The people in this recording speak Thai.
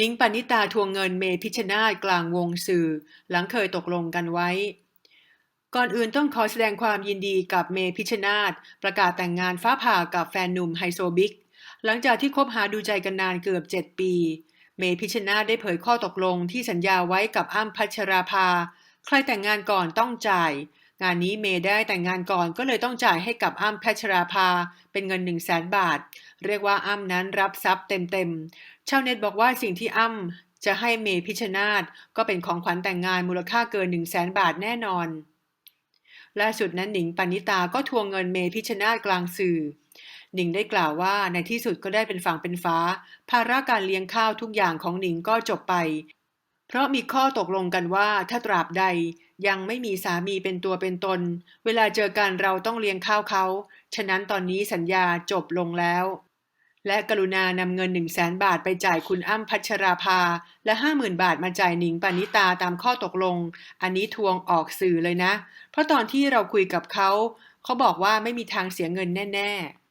นิ้งปณิตาทวงเงินเมพิชนาธกลางวงสื่อ หลังเคยตกลงกันไว้ ก่อนอื่นต้องขอแสดงความยินดีกับเมพิชนาธประกาศแต่งงานฟ้าผ่ากับแฟนหนุ่มไฮโซบิ๊กหลังจากที่คบหาดูใจกันนานเกือบ 7 ปี เมพิชนาธได้เผยข้อตกลงที่สัญญาไว้กับอ้ำพัชราภา ใครแต่งงานก่อนต้องจ่าย งานนี้เมย์ได้แต่งงานก่อนก็เลยต้องจ่ายให้กับอ้ำพัชราภา เป็นเงิน 1 0 0 0 0แสนบาท เรียกว่าอ้ำนั้นรับทรัพย์เต็มๆชาวเน็ตบอกว่าสิ่งที่อ้ำจะให้เมย์พิชชนาธก็เป็นของขวัญแต่งงานมูลค่าเกิน 1 0 0 0 0แสนบาทแน่นอนล่าสุดนั้นหนิงปณิตาก็ทวงเงินเมพิชชนาธกลางสื่อ หนิงได้กล่าวว่าในที่สุดก็ได้เป็นฝั่งเป็นฟ้า ภาระการเลี้ยงข้าวทุกอย่างของหนิงก็จบไป เพราะมีข้อตกลงกันว่าถ้าตราบใดยังไม่มีสามีเป็นตัวเป็นตน เวลาเจอกันเราต้องเลี้ยงข้าวเขา ฉะนั้นตอนนี้สัญญาจบลงแล้ว และกรุณานำเงิน1 0 0 0 0แสนบาทไปจ่ายคุณอ้ำพัชราภา และ50,000บาทมาจ่ายหนิงปานิตาตามข้อตกลง อันนี้ทวงออกสื่อเลยนะ เพราะตอนที่เราคุยกับเขา เขาบอกว่าไม่มีทางเสียเงินแน่ ๆ